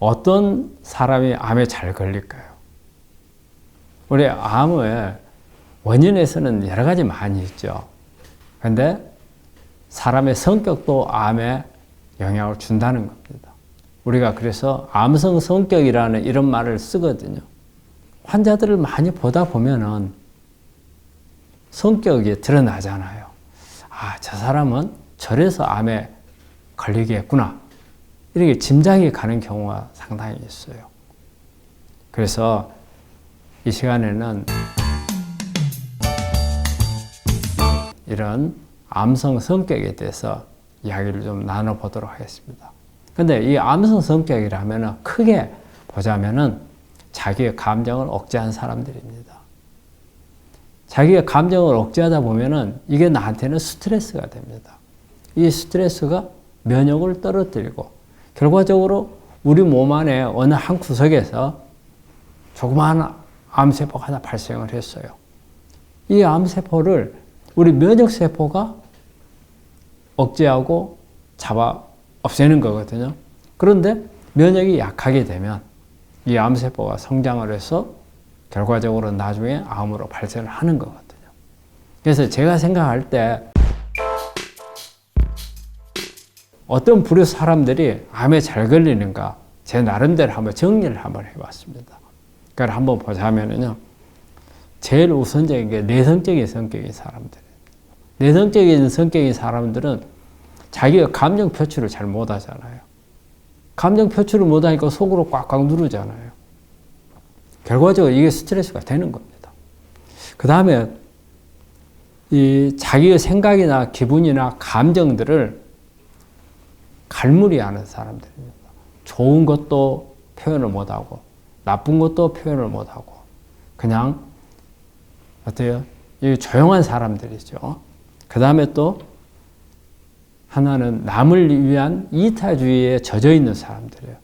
어떤 사람이 암에 잘 걸릴까요? 우리 암의 원인에서는 여러 가지 많이 있죠. 근데 사람의 성격도 암에 영향을 준다는 겁니다. 우리가 그래서 암성 성격이라는 이런 말을 쓰거든요. 환자들을 많이 보다 보면은 성격이 드러나잖아요. 아, 저 사람은 저래서 암에 걸리겠구나. 이렇게 짐작이 가는 경우가 상당히 있어요. 그래서 이 시간에는 이런 암성 성격에 대해서 이야기를 좀 나눠보도록 하겠습니다. 근데 이 암성 성격이라면 크게 보자면은 자기의 감정을 억제한 사람들입니다. 자기의 감정을 억제하다 보면은 이게 나한테는 스트레스가 됩니다. 이 스트레스가 면역을 떨어뜨리고 결과적으로 우리 몸 안에 어느 한 구석에서 조그마한 암세포가 하나 발생을 했어요. 이 암세포를 우리 면역세포가 억제하고 잡아 없애는 거거든요. 그런데 면역이 약하게 되면 이 암세포가 성장을 해서 결과적으로 나중에 암으로 발생을 하는 거거든요. 그래서 제가 생각할 때 어떤 부류 사람들이 암에 잘 걸리는가 제 나름대로 한번 정리를 한번 해봤습니다. 그걸 한번 보자면요. 제일 우선적인 게 내성적인 성격인 사람들. 내성적인 성격인 사람들은 자기가 감정 표출을 잘 못하잖아요. 감정 표출을 못하니까 속으로 꽉꽉 누르잖아요. 결과적으로 이게 스트레스가 되는 겁니다. 그 다음에 이 자기의 생각이나 기분이나 감정들을 갈무리 하는 사람들입니다. 좋은 것도 표현을 못하고 나쁜 것도 표현을 못하고 그냥 어때요? 이 조용한 사람들이죠. 그 다음에 또 하나는 남을 위한 이타주의에 젖어 있는 사람들이에요.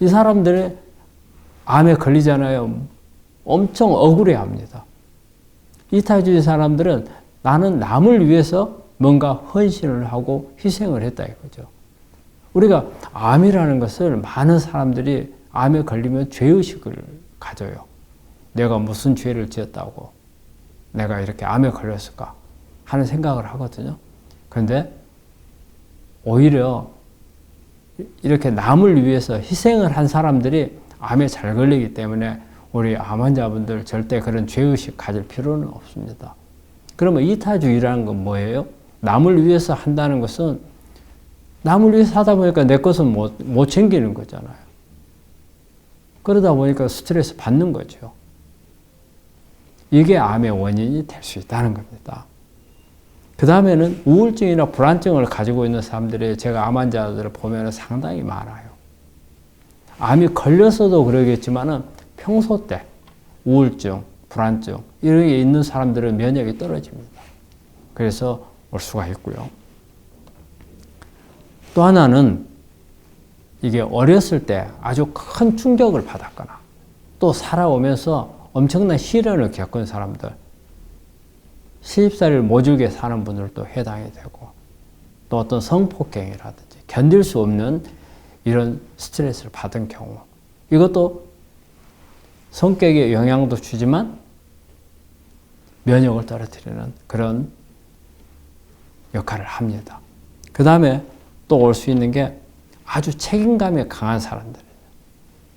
이 사람들의 암에 걸리잖아요. 엄청 억울해 합니다. 이타주의 사람들은 나는 남을 위해서 뭔가 헌신을 하고 희생을 했다 이거죠. 우리가 암이라는 것을 많은 사람들이 암에 걸리면 죄의식을 가져요. 내가 무슨 죄를 지었다고 내가 이렇게 암에 걸렸을까 하는 생각을 하거든요. 그런데 오히려 이렇게 남을 위해서 희생을 한 사람들이 암에 잘 걸리기 때문에 우리 암 환자분들 절대 그런 죄의식 가질 필요는 없습니다. 그러면 이타주의라는 건 뭐예요? 남을 위해서 한다는 것은 남을 위해서 하다 보니까 내 것은 못, 못 챙기는 거잖아요. 그러다 보니까 스트레스 받는 거죠. 이게 암의 원인이 될 수 있다는 겁니다. 그 다음에는 우울증이나 불안증을 가지고 있는 사람들이 제가 암 환자들을 보면 상당히 많아요. 암이 걸려서도 그러겠지만은 평소 때 우울증, 불안증 이런 게 있는 사람들은 면역이 떨어집니다. 그래서 올 수가 있고요. 또 하나는 이게 어렸을 때 아주 큰 충격을 받았거나 또 살아오면서 엄청난 시련을 겪은 사람들 시집살이를 모질게 사는 분들도 해당이 되고 또 어떤 성폭행이라든지 견딜 수 없는 이런 스트레스를 받은 경우 이것도 성격에 영향도 주지만 면역을 떨어뜨리는 그런 역할을 합니다. 그 다음에 또 올 수 있는 게 아주 책임감이 강한 사람들.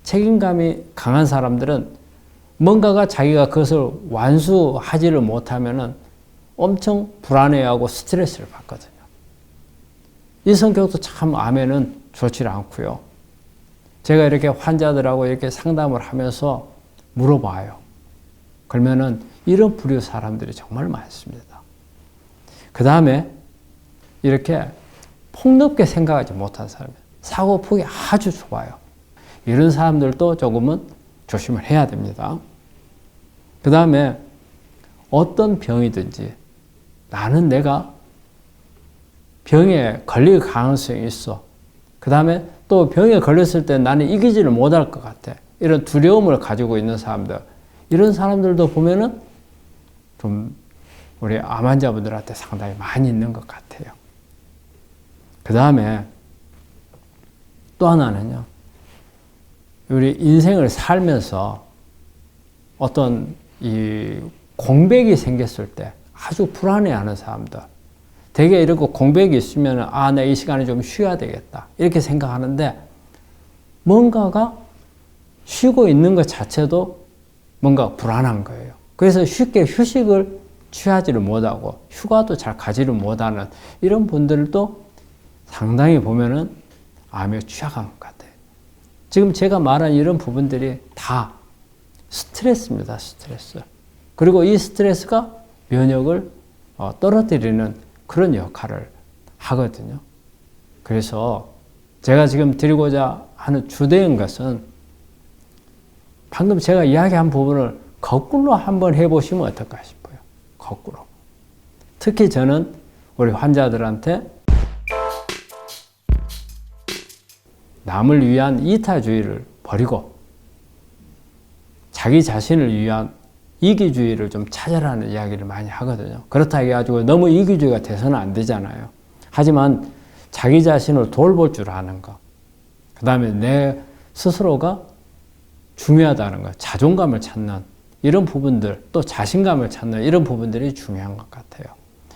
책임감이 강한 사람들은 뭔가가 자기가 그것을 완수하지를 못하면은 엄청 불안해하고 스트레스를 받거든요. 이 성격도 참 암에는 좋지 않고요. 제가 이렇게 환자들하고 이렇게 상담을 하면서 물어봐요. 그러면은 이런 부류 사람들이 정말 많습니다. 그 다음에 이렇게 폭넓게 생각하지 못한 사람, 사고폭이 아주 좁아요. 이런 사람들도 조금은 조심을 해야 됩니다. 그 다음에 어떤 병이든지 나는 내가 병에 걸릴 가능성이 있어. 그 다음에 또 병에 걸렸을 때 나는 이기지를 못할 것 같아. 이런 두려움을 가지고 있는 사람들. 이런 사람들도 보면은 좀 우리 암 환자분들한테 상당히 많이 있는 것 같아요. 그 다음에 또 하나는요. 우리 인생을 살면서 어떤 이 공백이 생겼을 때 아주 불안해하는 사람들. 대개 이렇게 공백이 있으면 아, 내 이 시간에 좀 쉬어야 되겠다. 이렇게 생각하는데 뭔가가 쉬고 있는 것 자체도 뭔가 불안한 거예요. 그래서 쉽게 휴식을 취하지를 못하고 휴가도 잘 가지를 못하는 이런 분들도 상당히 보면은 암에 취약한 것 같아요. 지금 제가 말한 이런 부분들이 다 스트레스입니다. 스트레스. 그리고 이 스트레스가 면역을 어, 떨어뜨리는 그런 역할을 하거든요. 그래서 제가 지금 드리고자 하는 주된 것은 방금 제가 이야기한 부분을 거꾸로 한번 해보시면 어떨까 싶어요. 거꾸로. 특히 저는 우리 환자들한테 남을 위한 이타주의를 버리고 자기 자신을 위한 이기주의를 좀 찾아라는 이야기를 많이 하거든요. 그렇다 해가지고 너무 이기주의가 돼서는 안 되잖아요. 하지만 자기 자신을 돌볼 줄 아는 것, 그 다음에 내 스스로가 중요하다는 것, 자존감을 찾는 이런 부분들, 또 자신감을 찾는 이런 부분들이 중요한 것 같아요.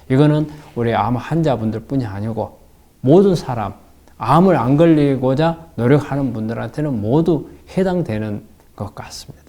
이거는 우리 암 환자분들 뿐이 아니고 모든 사람, 암을 안 걸리고자 노력하는 분들한테는 모두 해당되는 것 같습니다.